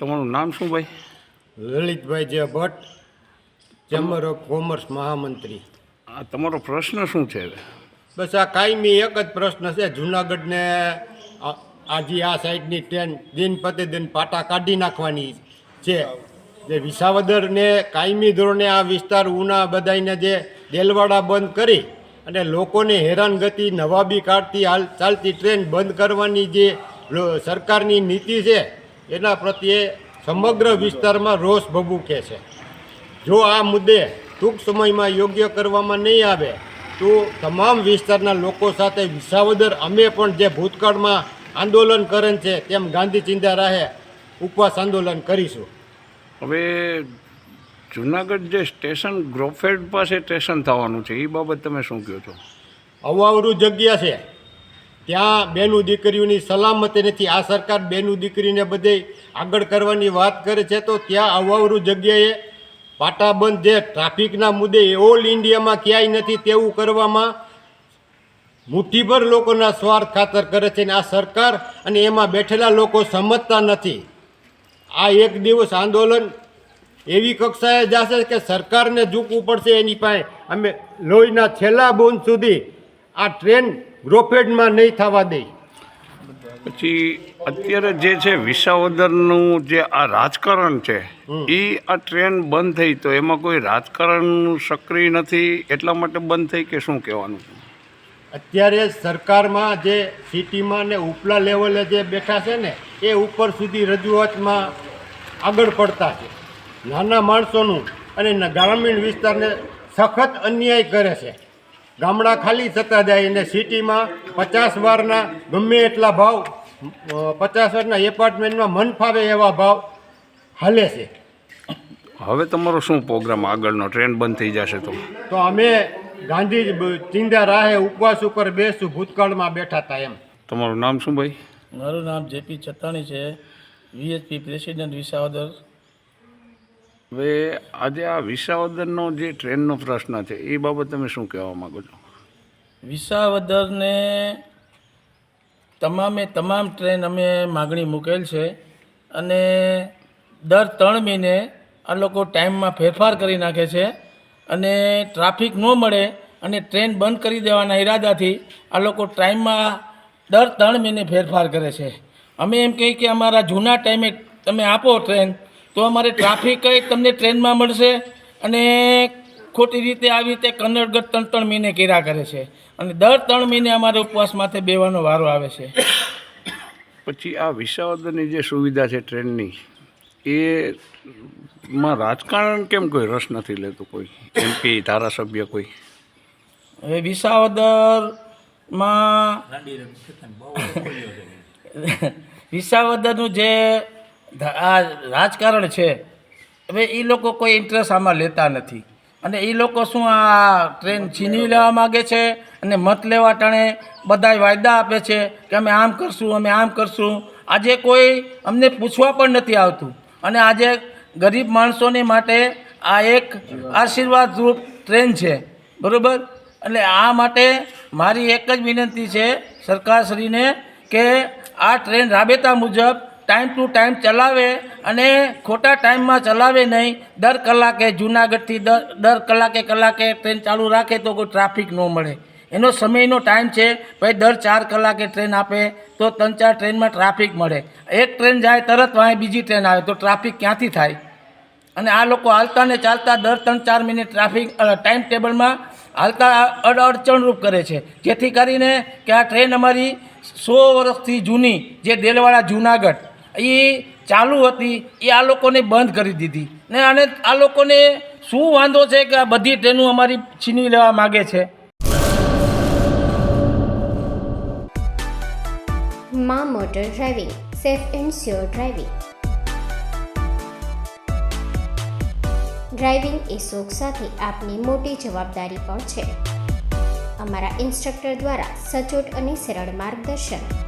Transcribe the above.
તમારું નામ શું ભાઈ? લલિતભાઈ જે ભટ્ટ ચેમ્બર ઓફ કોમર્સ મહામંત્રી. આ તમારો પ્રશ્ન શું છે? બસ આ કાયમી એક જ પ્રશ્ન છે. જુનાગઢને આજે આ સાઈડની ટ્રેન દિન પ્રતિદિન પાટા કાઢી નાખવાની છે. જે વિસાવદરને કાયમી ધોરણે આ વિસ્તાર ઉના બધાને જે દેલવાડા બંધ કરી અને લોકોને હેરાનગતિ નવાબી કાઢતી હાલ ચાલતી ટ્રેન બંધ કરવાની જે સરકારની નીતિ છે એના પ્રત્યે સમગ્ર વિસ્તારમાં રોષ ભભૂકે છે. જો આ મુદ્દે ટૂંક સમયમાં યોગ્ય કરવામાં નહીં આવે તો તમામ વિસ્તારના લોકો સાથે વિસાવદર અમે પણ જે ભૂતકાળમાં આંદોલન કરેલ છે તેમ ગાંધી ચિંતા રાહે ઉપવાસ આંદોલન કરીશું. હવે જુનાગઢ જે સ્ટેશન ગ્રોફેડ પાસે સ્ટેશન થવાનું છે એ બાબત તમે શું કહો છો? અવાવરું જગ્યા છે. ત્યાં બેનું દીકરીઓની સલામતી નથી. આ સરકાર બેનું દીકરીને બધે આગળ કરવાની વાત કરે છે તો ત્યાં અવાવરું જગ્યાએ પાટાબંધ જે ટ્રાફિકના મુદ્દે ઓલ ઇન્ડિયામાં ક્યાંય નથી તેવું કરવામાં મુઠ્ઠીભર લોકોના સ્વાર્થ ખાતર કરે છે અને આ સરકાર અને એમાં બેઠેલા લોકો સમજતા નથી. આ એક દિવસ આંદોલન એવી કક્ષાએ જશે કે સરકારને ઝૂકવું પડશે એની પાસે. અમે લોહીના છેલ્લા બૂંદ સુધી આ ટ્રેન ગ્રોફેડમાં નહીં થવા દે. પછી અત્યારે જે છે વિસાવદરનું જે આ રાજકારણ છે એ આ ટ્રેન બંધ થઈ તો એમાં કોઈ રાજકારણ સક્રિય નથી? એટલા માટે બંધ થઈ કે શું કહેવાનું? અત્યારે સરકારમાં જે સિટીમાં ને ઉપલા લેવલે જે બેઠા છે ને એ ઉપર સુધી રજૂઆતમાં આગળ પડતા છે. નાના માણસોનું અને ગ્રામીણ વિસ્તારને સખત અન્યાય કરે છે. ગામડા ખાલી થતા જાય અને સિટીમાં પચાસ વારના ગમે એટલા ભાવ પચાસ વારના એપાર્ટમેન્ટમાં મન ફાવે એવા ભાવ હાલે છે. હવે તમારો શું પ્રોગ્રામ? આગળનો ટ્રેન બંધ થઈ જશે તો. તો અમે ગાંધી ચિંધા રાહે ઉપવાસ ઉપર બેસું ભૂતકાળમાં બેઠા હતા એમ. તમારું નામ શું ભાઈ? મારું નામ જેપી ચત્તાણી છે. VHP president Visavadar. હવે આજે આ વિસાવદરનો જે ટ્રેનનો પ્રશ્ન છે, એ બાબત તમે શું કહેવા માગો છો? વિસાવદરને તમામે તમામ ટ્રેન અમે માગણી મૂકેલ છે અને દર ત્રણ મહિને આ લોકો ટાઈમમાં ફેરફાર કરી નાખે છે અને ટ્રાફિક ન મળે અને ટ્રેન બંધ કરી દેવાના ઈરાદાથી આ લોકો ટાઈમમાં દર ત્રણ મહિને ફેરફાર કરે છે. અમે એમ કહીએ કે અમારા જૂના ટાઈમે તમે આપો ટ્રેન તો અમારે ટ્રાફિક કંઈ તમને ટ્રેનમાં મળશે અને ખોટી રીતે આવી રીતે કન્નડગઢ ત્રણ ત્રણ મહિને કર્યા કરે છે. અને દર ત્રણ મહિને અમારે ઉપવાસ માથે બેવાનો વારો આવે છે. પછી આ વિસાવદરની જે સુવિધા છે ટ્રેનની એ માં રાજકારણ કેમ કોઈ રસ નથી લેતું કોઈ? એમપી ધારાસભ્ય કોઈ? હવે વિસાવદરમાં વિસાવદરનું જે આ રાજકારણ છે. હવે એ લોકો કોઈ ઇન્ટરેસ્ટ આમાં લેતા નથી. અને એ લોકો શું આ ટ્રેન છીનવી લેવા માગે છે અને મત લેવા ટાણે બધાય વાયદા આપે છે કે અમે આમ કરશું, અમે આમ કરશું. આજે કોઈ અમને પૂછવા પણ નથી આવતું. અને આજે ગરીબ માણસોને માટે આ એક આશીર્વાદરૂપ ટ્રેન છે. બરાબર? એટલે આ માટે મારી એક જ વિનંતી છે સરકારશ્રીને કે આ ટ્રેન રાબેતા મુજબ ટાઈમ ટુ ટાઈમ ચલાવે અને ખોટા ટાઈમમાં ચલાવે નહીં. દર કલાકે જુનાગઢથી દર કલાકે કલાકે ટ્રેન ચાલુ રાખે તો કોઈ ટ્રાફિક ન મળે. એનો સમયનો ટાઈમ છે, ભાઈ દર ચાર કલાકે ટ્રેન આપે તો ત્રણ ચાર ટ્રેનમાં ટ્રાફિક મળે. એક ટ્રેન જાય તરત વાંહે બીજી ટ્રેન આવે તો ટ્રાફિક ક્યાંથી થાય? અને આ લોકો હાલતા ને ચાલતા દર ત્રણ ચાર મિનિટ ટ્રાફિક ટાઈમ ટેબલમાં હાલતા અડ અડચણરૂપ કરે છે. જેથી કરીને કે આ ટ્રેન અમારી સો વર્ષથી જૂની, જે દેલવાડા જૂનાગઢ એ ચાલુ હતી એ આ લોકોને બંધ કરી દીધી. ને અને આ લોકોને શું વાંધો છે કે આ બધી ટ્રેનો અમારી છીનવી લેવા માગે છે? મા motor driving, safe and sure driving. Driving એ શોખ સાથે આપની મોટી જવાબદારી પણ છે. અમારા ઇન્સ્ટ્રક્ટર દ્વારા સચોટ અને સરળ માર્ગદર્શન.